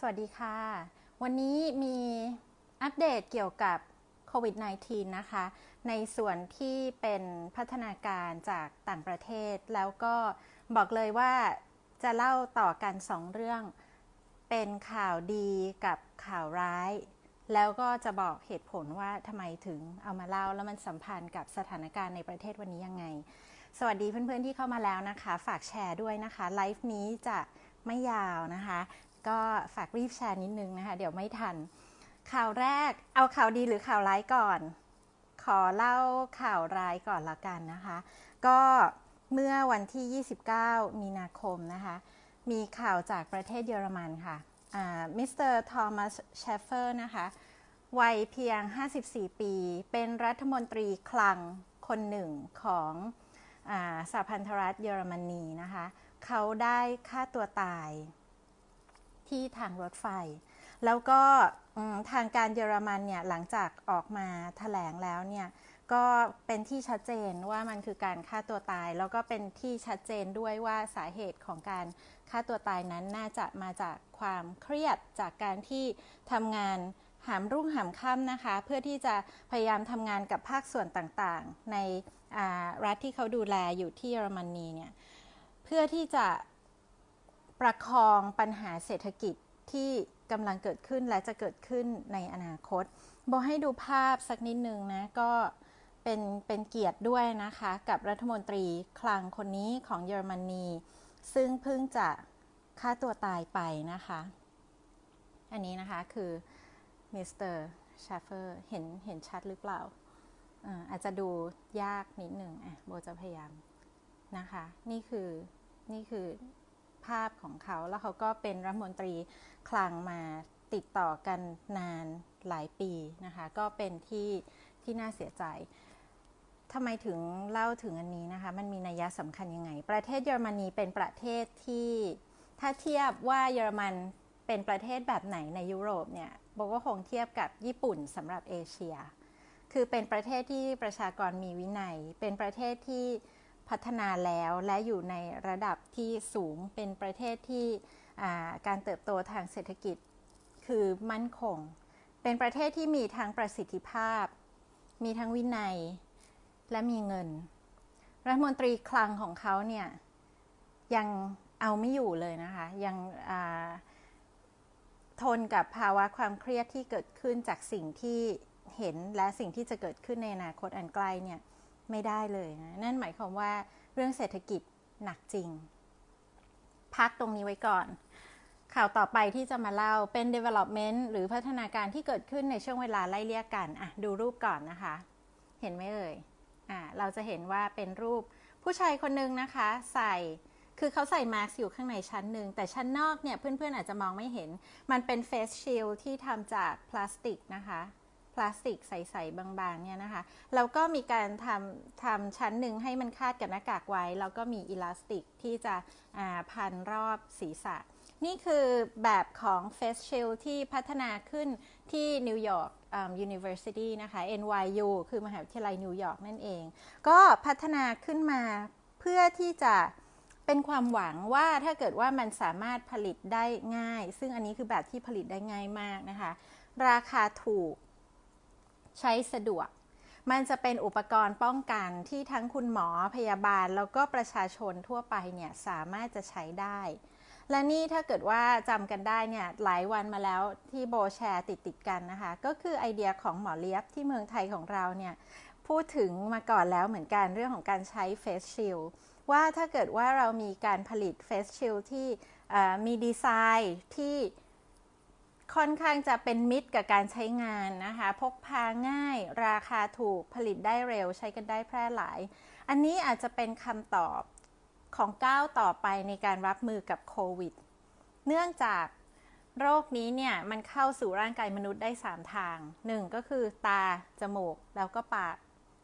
สวัสดีค่ะ วันนี้มีอัปเดตเกี่ยวกับโควิด -19 นะคะ ในส่วนที่เป็นพัฒนาการจากต่างประเทศ แล้วก็บอกเลยว่าจะเล่าต่อกันสองเรื่อง เป็นข่าวดีกับข่าวร้าย แล้วก็จะบอกเหตุผลว่าทำไมถึงเอามาเล่า แล้วมันสัมพันธ์กับสถานการณ์ในประเทศวันนี้ยังไง สวัสดีเพื่อนๆที่เข้ามาแล้วนะคะ ฝากแชร์ด้วยนะคะ ไลฟ์นี้จะไม่ยาวนะคะ ก็ฝากรีบแชร์นิดนึงนะคะ เดี๋ยวไม่ทัน ข่าวแรกเอาข่าวดีหรือข่าวร้ายก่อน ขอเล่าข่าวร้ายก่อนละกันนะคะ ก็เมื่อวันที่ 29 มีนาคมนะคะ มีข่าวจากประเทศเยอรมันค่ะมิสเตอร์ทอมัสเชฟเฟอร์นะคะ วัยเพียง 54 ปี เป็นรัฐมนตรีคลังคนหนึ่งของสหพันธรัฐเยอรมนีนะคะ เขาได้ฆ่าตัวตาย ที่ทางรถไฟ แล้วก็ทางการเยอรมันเนี่ยหลังจากออกมาถแถลงแล้วเนี่ยก็เป็นที่ชัดเจนว่ามันคือการฆ่าตัวตาย แล้วก็เป็นที่ชัดเจนด้วยว่าสาเหตุของการฆ่าตัวตายนั้นน่าจะมาจากความเครียดจากการที่ทำงานหามรุ่งหามค่ำนะคะ เพื่อที่จะพยายามทำงานกับภาคส่วนต่างๆ ในรัฐที่เขาดูแลอยู่ที่เยอรมนีเนี่ยเพื่อที่จะ ประคองปัญหาเศรษฐกิจที่กำลังเกิดขึ้นและจะเกิดขึ้นในอนาคตบอกให้ดูภาพสักนิดนึงนะก็เป็นเป็นเกียรติด้วยนะคะ กับรัฐมนตรีคลังคนนี้ของเยอรมนี ซึ่งเพิ่งจะฆ่าตัวตายไปนะคะ อันนี้นะคะคือมิสเตอร์ชาเฟอร์เห็นเห็นชัดหรือเปล่าอาจจะดูยากนิดหนึ่งอะโบจะพยายามนะคะ นี่คือนี่คือ ภาพของเขา แล้วเขาก็เป็นรัฐมนตรีคลังมาติดต่อกันนานหลายปีนะคะ ก็เป็นที่ที่น่าเสียใจทำไมถึงเล่าถึงอันนี้นะคะ มันมีนัยสำคัญยังไง ประเทศเยอรมนีเป็นประเทศที่ถ้าเทียบว่าเยอรมันเป็นประเทศแบบไหนในยุโรปเนี่ยบอกว่าคงเทียบกับญี่ปุ่นสำหรับเอเชีย คือเป็นประเทศที่ประชากรมีวินัย เป็นประเทศที่ พัฒนาแล้วและอยู่ในระดับที่สูงเป็นประเทศที่การเติบโตทางเศรษฐกิจคือมั่นคง เป็นประเทศที่มีทั้งประสิทธิภาพ มีทั้งวินัย และมีเงิน รัฐมนตรีคลังของเขาเนี่ยยังเอาไม่อยู่เลยนะคะ ยังทนกับภาวะความเครียดที่เกิดขึ้นจากสิ่งที่เห็นและสิ่งที่จะเกิดขึ้นในอนาคตอันใกล้เนี่ย ไม่ได้เลยนะนั่นหมายความว่าเรื่องเศรษฐกิจหนักจริง พักตรงนี้ไว้ก่อน ข่าวต่อไปที่จะมาเล่าเป็น development หรือพัฒนาการที่เกิดขึ้นในช่วงเวลาไล่เลี่ยกันอะดูรูปก่อนนะคะ เห็นไหมเอ่ยอ่าเราจะเห็นว่าเป็นรูปผู้ชายคนนึงนะคะ ใส่คือเขาใส่มาสก์อยู่ข้างในชั้นหนึ่ง แต่ชั้นนอกเนี่ยเพื่อนๆอาจจะมองไม่เห็น มันเป็นเฟสชิลที่ทำจากพลาสติกนะคะ พลาสติกใสๆบางๆเนี่ยนะคะแล้วก็มีการทำทำชั้นหนึ่งให้มันคาดกับหน้ากากไว้ แล้วก็มีอิลาสติกที่จะพันรอบศีรษะ นี่คือแบบของ Face Shield ที่พัฒนาขึ้นที่นิวยอร์ก University นะคะ NYU คือมหาวิทยาลัยนิวยอร์กนั่นเอง ก็พัฒนาขึ้นมาเพื่อที่จะเป็นความหวังว่าถ้าเกิดว่ามันสามารถผลิตได้ง่าย ซึ่งอันนี้คือแบบที่ผลิตได้ง่ายมากนะคะ ราคาถูก ใช้สะดวก มันจะเป็นอุปกรณ์ป้องกันที่ทั้งคุณหมอพยาบาล แล้วก็ประชาชนทั่วไปเนี่ยสามารถจะใช้ได้ และนี่ถ้าเกิดว่าจำกันได้เนี่ยหลายวันมาแล้วที่โบแชร์ติดติดกันนะคะ ก็คือไอเดียของหมอเลียบที่เมืองไทยของเราเนี่ยพูดถึงมาก่อนแล้วเหมือนกันเรื่องของการใช้เฟสชิลว่าถ้าเกิดว่าเรามีการผลิตเฟสชิลที่มีดีไซน์ที่ ค่อนข้างจะเป็นมิตรกับการใช้งานนะคะ พกพาง่าย ราคาถูกผลิตได้เร็ว ใช้กันได้แพร่หลาย อันนี้อาจจะเป็นคำตอบของก้าวต่อไปในการรับมือกับโควิด เนื่องจากโรคนี้เนี่ย มันเข้าสู่ร่างกายมนุษย์ได้ 3 ทาง 1 ก็คือตา จมูก แล้วก็ปาก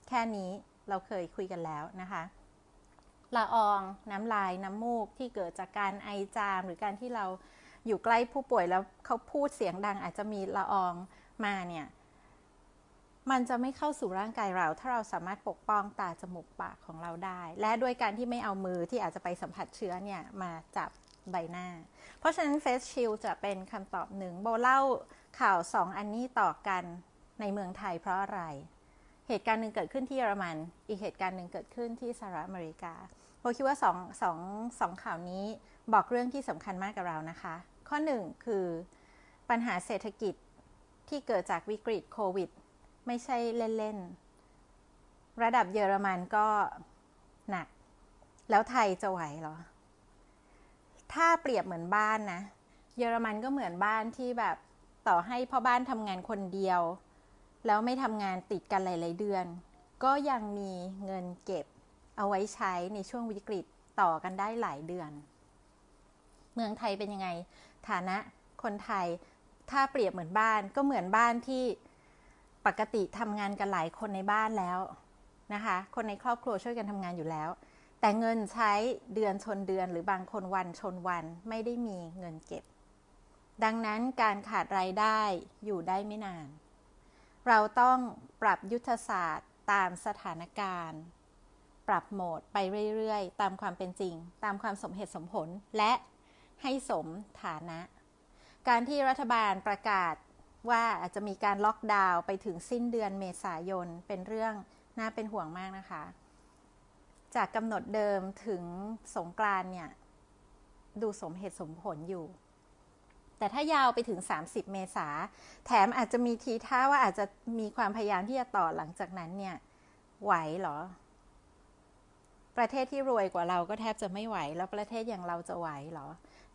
แค่นี้เราเคยคุยกันแล้วนะคะละออง น้ำลาย น้ำมูกที่เกิดจากการไอจามหรือการที่เรา อยู่ใกล้ผู้ป่วยแล้วเขาพูดเสียงดังอาจจะมีละอองมาเนี่ยมันจะไม่เข้าสู่ร่างกายเรา ถ้าเราสามารถปกป้องตาจมูกปากของเราได้ และด้วยการที่ไม่เอามือที่อาจจะไปสัมผัสเชื้อเนี่ยมาจับใบหน้า เพราะฉะนั้นเฟสชิลจะเป็นคำตอบหนึ่งโบเล่าข่าวสองอันนี้ต่อกันในเมืองไทยเพราะอะไร เหตุการณ์หนึ่งเกิดขึ้นที่เยอรมัน อีกเหตุการณ์หนึ่งเกิดขึ้นที่สหรัฐอเมริกาโบคิดว่าสองสองสองข่าวนี้บอกเรื่องที่สำคัญมากกับเรานะคะ ข้อหนึ่งคือ ปัญหาเศรษฐกิจที่เกิดจากวิกฤตโควิด ไม่ใช่เล่น ๆ ระดับเยอรมันก็หนัก แล้วไทยจะไหวหรอ ถ้าเปรียบเหมือนบ้านนะ เยอรมันก็เหมือนบ้านที่แบบต่อให้พ่อบ้านทำงานคนเดียว แล้วไม่ทำงานติดกันหลาย ๆ เดือน ก็ยังมีเงินเก็บเอาไว้ใช้ในช่วงวิกฤตต่อกันได้หลายเดือน เมืองไทยเป็นยังไง ฐานะคนไทย ถ้าเปรียบเหมือนบ้านก็เหมือนบ้านที่ปกติทำงานกันหลายคนในบ้านแล้วนะคะ คนในครอบครัวช่วยกันทำงานอยู่แล้ว แต่เงินใช้เดือนชนเดือนหรือบางคนวันชนวันไม่ได้มีเงินเก็บ ดังนั้นการขาดรายได้อยู่ได้ไม่นาน เราต้องปรับยุทธศาสตร์ตามสถานการณ์ ปรับโหมดไปเรื่อย ๆ ตามความเป็นจริง ตามความสมเหตุสมผล และ ให้สมฐานะ การที่รัฐบาลประกาศว่าอาจจะมีการล็อกดาวน์ไปถึงสิ้นเดือนเมษายนเป็นเรื่องน่าเป็นห่วงมากนะคะ จากกำหนดเดิมถึงสงกรานเนี่ย ดูสมเหตุสมผลอยู่ แต่ถ้ายาวไปถึง 30 เมษา แถมอาจจะมีทีท่าว่าอาจจะมีความพยายามที่จะต่อหลังจากนั้นเนี่ย ไหวหรอ ประเทศที่รวยกว่าเราก็แทบจะไม่ไหว แล้วประเทศอย่างเราจะไหวเหรอ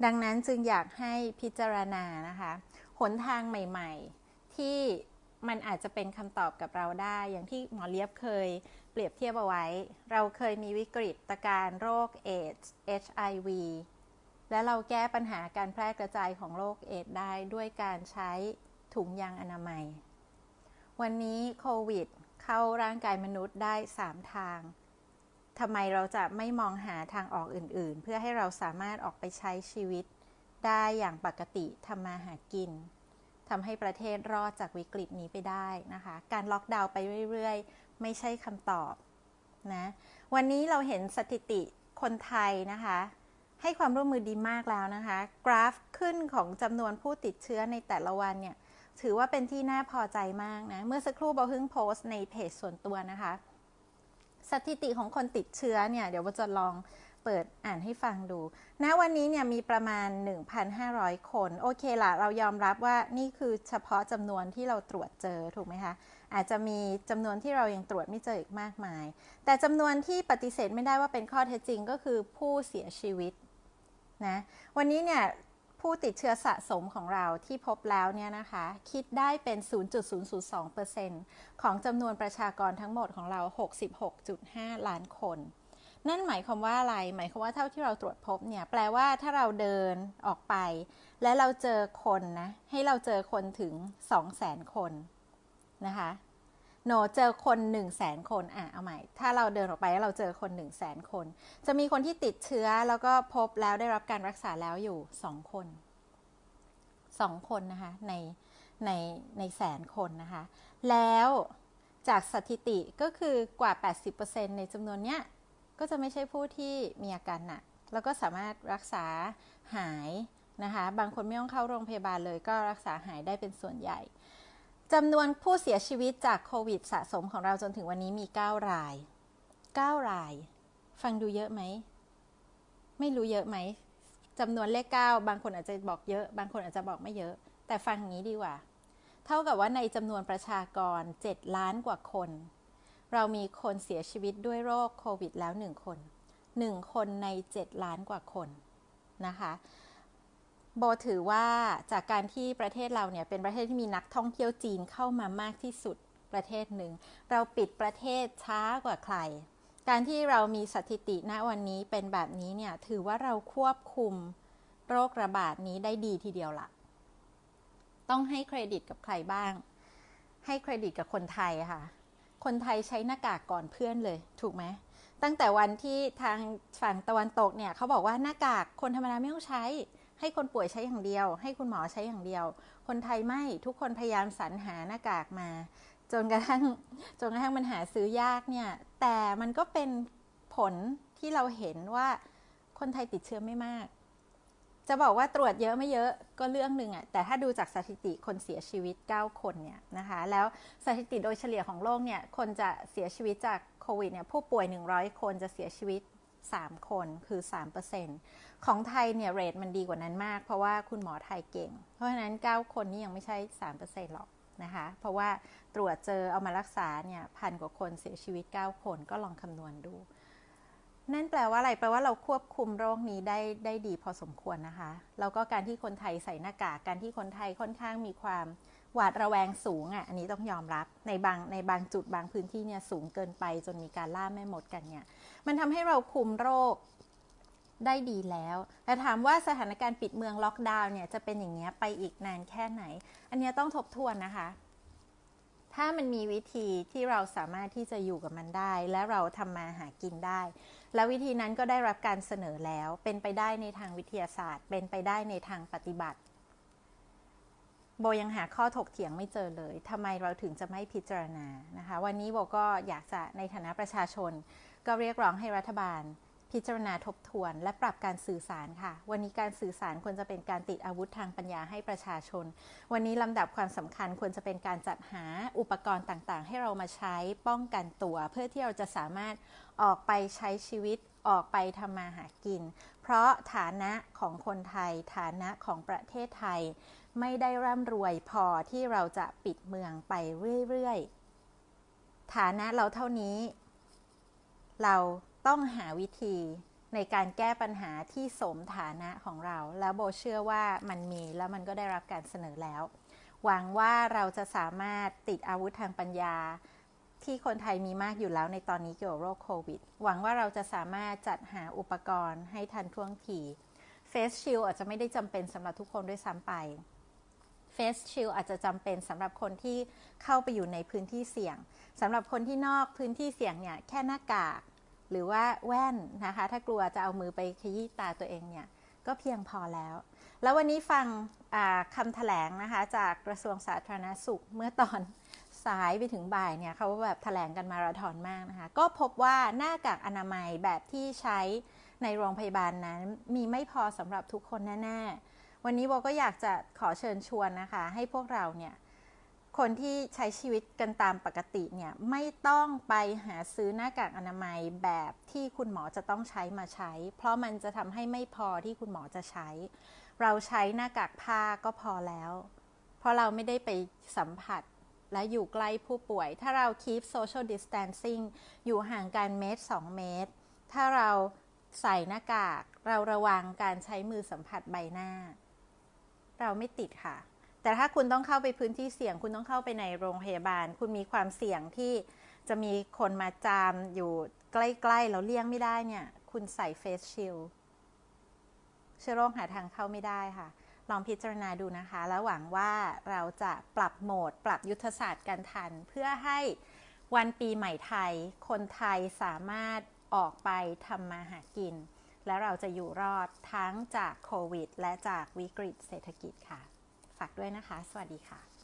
ดังนั้นจึงอยากให้พิจารณานะคะหนทางใหม่ ๆ ที่มันอาจจะเป็นคำตอบกับเราได้ อย่างที่หมอเลียบเคยเปรียบเทียบเอาไว้ เราเคยมีวิกฤตการโรคเอดส์ HIV และเราแก้ปัญหาการแพร่กระจายของโรคเอดส์ได้ด้วยการใช้ถุงยางอนามัย วันนี้โควิดเข้าร่างกายมนุษย์ได้ 3 ทาง ทำไมเราจะไม่มองหาทางออกอื่นๆ เพื่อให้เราสามารถออกไปใช้ชีวิต ได้อย่างปกติทำมาหากินทำให้ประเทศรอดจากวิกฤตนี้ไปได้นะคะ การล็อกดาวน์ไปเรื่อยๆ ไม่ใช่คำตอบนะวันนี้เราเห็นสถิติคนไทยนะคะ ให้ความร่วมมือดีมากแล้วนะคะ กราฟขึ้นของจำนวนผู้ติดเชื้อในแต่ละวันเนี่ยถือว่าเป็นที่น่าพอใจมากนะ เมื่อสักครู่บอพึ่งโพสต์ในเพจส่วนตัวนะคะ สถิติของคนติดเชื้อเนี่ยเดี๋ยวว่าจะลองเปิดอ่านให้ฟังดู ณ วันนี้เนี่ยมีประมาณ 1,500 คน โอเคละเรายอมรับว่านี่คือเฉพาะจำนวนที่เราตรวจเจอถูกไหมคะ อาจจะมีจำนวนที่เรายังตรวจไม่เจออีกมากมาย แต่จำนวนที่ปฏิเสธไม่ได้ว่าเป็นข้อเท็จจริงก็คือผู้เสียชีวิตนะ วันนี้เนี่ย ผู้ติดเชื้อสะสมของเราที่พบแล้วเนี่ยนะคะ คิดได้เป็น 0.002%ของจำนวนประชากรทั้งหมดของเรา 66.5 ล้านคน นั่นหมายความว่าอะไร หมายความว่าเท่าที่เราตรวจพบเนี่ย แปลว่าถ้าเราเดินออกไป และเราเจอคนนะ ให้เราเจอคนถึง 2 0 0 0 0 0 คนนะคะ โนเจอคน1 0 0 0 0แสนคนอะเอาใหม่ ถ้าเราเดินออกไปแล้วเราเจอคน1 0 0 0 0แสนคน จะมีคนที่ติดเชื้อแล้วก็พบแล้วได้รับการรักษาแล้วอยู่ 2 คน 2 คนนะคะ ในในในแสนคนนะคะ แล้วจากสถิติก็คือกว่า 80%ในจำนวนเนี้ย ก็จะไม่ใช่ผู้ที่มีอาการหนัก แล้วก็สามารถรักษาหายนะคะ บางคนไม่ต้องเข้าโรงพยาบาลเลยก็รักษาหายได้เป็นส่วนใหญ่ จำนวนผู้เสียชีวิตจากโควิดสะสมของเราจนถึงวันนี้มี 9 ราย 9 ราย ฟังดูเยอะไหม ไม่รู้เยอะไหมจำนวนเลข 9 บางคนอาจจะบอกเยอะ บางคนอาจจะบอกไม่เยอะ แต่ฟังงี้ดีกว่า เท่ากับว่าในจำนวนประชากร 7 ล้านกว่าคน เรามีคนเสียชีวิตด้วยโรคโควิดแล้ว 1 คน 1 คนใน 7 ล้านกว่าคนนะคะ โบถือว่าจากการที่ประเทศเราเนี่ยเป็นประเทศที่มีนักท่องเที่ยวจีนเข้ามามากที่สุดประเทศหนึ่ง เราปิดประเทศช้ากว่าใคร การที่เรามีสถิติณวันนี้เป็นแบบนี้เนี่ยถือว่าเราควบคุมโรคระบาดนี้ได้ดีทีเดียวละ่ะ ต้องให้เครดิตกับใครบ้าง ให้เครดิตกับคนไทยค่ะ คนไทยใช้หน้ากากก่อนเพื่อนเลย ถูกไหมตั้งแต่วันที่ทางฝั่งตะวันตกเนี่ยเขาบอกว่าหน้ากากคนธรรมดาไม่ต้องใช้ ให้คนป่วยใช้อย่างเดียว ให้คุณหมอใช้อย่างเดียว คนไทยไม่ทุกคนพยายามสรรหาหน้ากากมา จนกระทั่งจนกระทั่งมันหาซื้อยากเนี่ย แต่มันก็เป็นผลที่เราเห็นว่าคนไทยติดเชื้อไม่มาก จะบอกว่าตรวจเยอะไม่เยอะก็เรื่องหนึ่งอะแต่ถ้าดูจากสถิติคนเสียชีวิต 9 คนเนี่ยนะคะ แล้วสถิติโดยเฉลี่ยของโลกเนี่ย คนจะเสียชีวิตจากโควิดเนี่ยผู้ป่วย 100 คนจะเสียชีวิต 3 คนคือ3%ของไทยเนี่ยเรทมันดีกว่านั้นมาก เพราะว่าคุณหมอไทยเก่ง เพราะฉะนั้น 9 คนนี่ยังไม่ใช่3%หรอกนะคะ เพราะว่าตรวจเจอเอามารักษาเนี่ยพันกว่าคนเสียชีวิต 9 คนก็ลองคำนวณดู นั่นแปลว่าอะไร แปลว่าเราควบคุมโรคนี้ได้ได้ดีพอสมควรนะคะ แล้วก็การที่คนไทยใส่หน้ากาก การที่คนไทยค่อนข้างมีความ หวาดระแวงสูงอะอันนี้ต้องยอมรับในบางในบางจุดบางพื้นที่เนี่ยสูงเกินไปจนมีการล่าแม่มดกันเนี่ย มันทำให้เราคุมโรคได้ดีแล้ว แต่ถามว่าสถานการณ์ปิดเมืองล็อกดาวน์เนี่ยจะเป็นอย่างเงี้ยไปอีกนานแค่ไหน อันนี้ต้องทบทวนนะคะ ถ้ามันมีวิธีที่เราสามารถที่จะอยู่กับมันได้ และเราทำมาหากินได้ แล้ววิธีนั้นก็ได้รับการเสนอแล้ว เป็นไปได้ในทางวิทยาศาสตร์ เป็นไปได้ในทางปฏิบัติ โบยังหาข้อถกเถียงไม่เจอเลยทำไมเราถึงจะไม่พิจารณานะคะ วันนี้โบก็อยากจะในฐานะประชาชน ก็เรียกร้องให้รัฐบาล พิจารณาทบทวน และปรับการสื่อสารค่ะ วันนี้การสื่อสารควรจะเป็นการติดอาวุธทางปัญญาให้ประชาชน วันนี้ลำดับความสำคัญควรจะเป็นการจัดหาอุปกรณ์ต่างๆ ให้เรามาใช้ป้องกันตัว เพื่อที่เราจะสามารถออกไปใช้ชีวิตออกไปทำมาหากิน เพราะฐานะของคนไทย ฐานะของประเทศไทย ไม่ได้ร่ำรวยพอที่เราจะปิดเมืองไปเรื่อยๆ ฐานะเราเท่านี้ เราต้องหาวิธีในการแก้ปัญหาที่สมฐานะของเรา แล้วโบเชื่อว่ามันมีแล้วมันก็ได้รับการเสนอแล้ว หวังว่าเราจะสามารถติดอาวุธทางปัญญา ที่คนไทยมีมากอยู่แล้วในตอนนี้เกี่ยวกับโรคโควิด หวังว่าเราจะสามารถจัดหาอุปกรณ์ให้ทันท่วงทีเฟสชิลอาจจะไม่ได้จำเป็นสำหรับทุกคนด้วยซ้ำไปเฟสชิลอาจจะจำเป็นสำหรับคนที่เข้าไปอยู่ในพื้นที่เสี่ยงสำหรับคนที่นอกพื้นที่เสี่ยงเนี่ยแค่หน้ากาก หรือว่าแว่นนะคะ ถ้ากลัวจะเอามือไปขยี้ตาตัวเองเนี่ยก็เพียงพอแล้ว แล้ววันนี้ฟังคำถแถลงนะคะจากกระทรวงสาธารณสุขเมื่อตอนสายไปถึงบ่ายเนี่ยเขาแบบถแถลงกันมาราธอนมากนะคะ ก็พบว่าหน้ากากอนามัยแบบที่ใช้ในโรงพยาบาลนั้น มีไม่พอสำหรับทุกคนแน่ ๆ วันนี้โบก็อยากจะขอเชิญชวนนะคะ ให้พวกเราเนี่ย คนที่ใช้ชีวิตกันตามปกติเนี่ยไม่ต้องไปหาซื้อหน้ากากอนามัยแบบที่คุณหมอจะต้องใช้มาใช้ เพราะมันจะทำให้ไม่พอที่คุณหมอจะใช้ เราใช้หน้ากากผ้าก็พอแล้ว เพราะเราไม่ได้ไปสัมผัสและอยู่ใกล้ผู้ป่วย ถ้าเรา keep social distancing อยู่ห่างกันเมตร 2 เมตร ถ้าเราใส่หน้ากาก เราระวังการใช้มือสัมผัสใบหน้า เราไม่ติดค่ะ แต่ถ้าคุณต้องเข้าไปพื้นที่เสี่ยง คุณต้องเข้าไปในโรงพยาบาล คุณมีความเสี่ยงที่จะมีคนมาจามอยู่ใกล้ๆแล้วเลี่ยงไม่ได้เนี่ย คุณใส่เฟสชิลเชื้อโรคหาทางเข้าไม่ได้ค่ะ ลองพิจารณาดูนะคะ แล้วหวังว่าเราจะปรับโหมด ปรับยุทธศาสตร์การทัน เพื่อให้วันปีใหม่ไทย คนไทยสามารถออกไปทำมาหากิน และเราจะอยู่รอดทั้งจากโควิด และจากวิกฤตเศรษฐกิจค่ะ ฝากด้วยนะคะ สวัสดีค่ะ